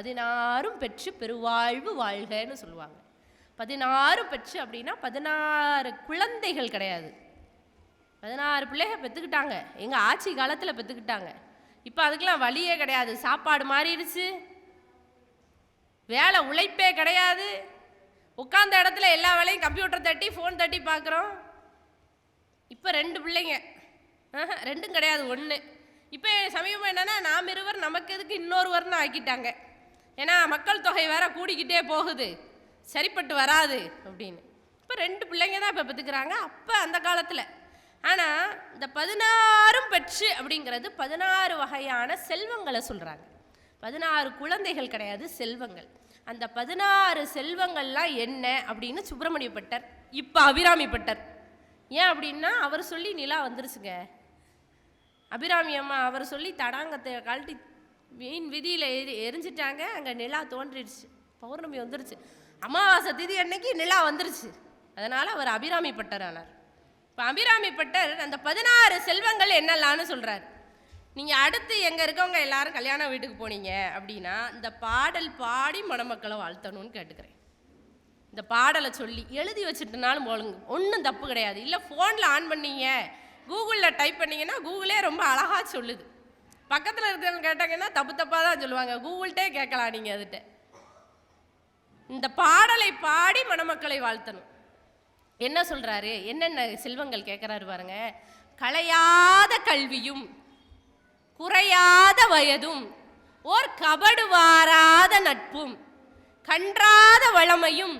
பதினாறும் பெற்று பெருவாழ்வு வாழ்கன்னு சொல்லுவாங்க. பதினாறு பெற்று அப்படின்னா பதினாறு குழந்தைகள் கிடையாது. பதினாறு பிள்ளைக பெற்றுக்கிட்டாங்க எங்கள் ஆட்சி காலத்தில் பெற்றுக்கிட்டாங்க இப்போ அதுக்கெலாம் வழியே கிடையாது. சாப்பாடு மாறிடுச்சு. வேலை உழைப்பே கிடையாது. உட்காந்த இடத்துல எல்லா வேலையும் கம்ப்யூட்டர் தட்டி ஃபோன் தட்டி பார்க்குறோம். இப்போ ரெண்டு பிள்ளைங்க. ரெண்டும் கிடையாது. ஒன்று இப்போ சமீபம் என்னென்னா நாம் இருவர் நமக்கு எதுக்கு இன்னொருவர்னு ஆக்கிட்டாங்க. ஏன்னா மக்கள் தொகை வேற கூடிக்கிட்டே போகுது. சரிப்பட்டு வராது அப்படின்னு. இப்போ ரெண்டு பிள்ளைங்க தான் இப்போ பெற்றுக்கிறாங்க அப்போ அந்த காலத்தில். ஆனால் இந்த பதினாறும் பெற்று அப்படிங்கிறது பதினாறு வகையான செல்வங்களை சொல்கிறாங்க பதினாறு குழந்தைகள் கிடையாது செல்வங்கள். அந்த பதினாறு செல்வங்கள்லாம் என்ன அப்படின்னு சுப்பிரமணிய பட்டர் இப்போ அபிராமி பட்டர். ஏன் அப்படின்னா அவர் சொல்லி நிலா வந்துருச்சுங்க. அபிராமி அம்மா அவர் சொல்லி தடாங்கத்தை கழட்டி மீன் விதியில் எரி எரிஞ்சிட்டாங்க. அங்கே நிலா தோன்றிடுச்சு. பௌர்ணமி வந்துருச்சு. அமாவாசை திதி அன்னைக்கு நிலா வந்துருச்சு. அதனால் அவர் அபிராமி பட்டர் ஆனார் இப்போ அபிராமி பட்டர் அந்த பதினாறு செல்வங்கள் என்னெல்லாம்னு சொல்கிறார் நீங்கள் அடுத்து எங்கே இருக்கவங்க எல்லாரும் கல்யாண வீட்டுக்கு போனீங்க அப்படின்னா இந்த பாடல் பாடி மணமக்களை வாழ்த்தணும்னு கேட்டுக்கிறேன். இந்த பாடலை சொல்லி எழுதி வச்சுட்டுனாலும் போலுங்க. ஒன்றும் தப்பு கிடையாது. இல்லை ஃபோனில் ஆன் பண்ணீங்க. கூகுளில் டைப் பண்ணிங்கன்னா கூகுளே ரொம்ப அழகாக சொல்லுது. பக்கத்தில் இருக்கிறவங்க கேட்டாங்கன்னா தப்பு தப்பாக தான் சொல்லுவாங்க. கூகுள்கிட்டே கேட்கலாம் நீங்கள் அதுகிட்ட இந்த பாடலை பாடி மணமக்களை வாழ்த்தணும். என்ன சொல்கிறாரு என்னென்ன செல்வங்கள் கேட்குறாரு பாருங்க. களையாத கல்வியும் குறையாத வயதும் ஓர் கபடு வாராத நட்பும் கன்றாத வளமையும்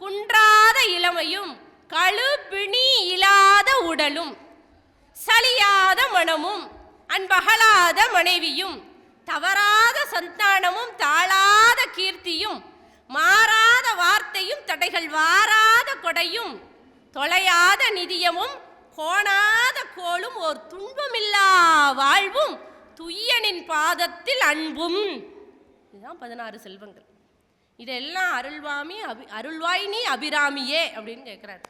குன்றாத இளமையும் கழுபிணி இல்லாத உடலும் சலியாத மனமும் அன்பகலாத மனைவியும் தவறாத சந்தானமும் தாழாத கீர்த்தியும் மாறாத வார்த்தையும் தடைகள் வாராத கொடையும் தொலையாத நிதியமும் கோணாத கோலும் ஓர் துன்பமில்லா வாழ்வும் துய்யனின் பாதத்தில் அன்பும். இதுதான் பதினாறு செல்வங்கள். இதெல்லாம் அருள்வாமி அபி அருள்வாய் நீ அபிராமியே அப்படின்னு கேட்குறாரு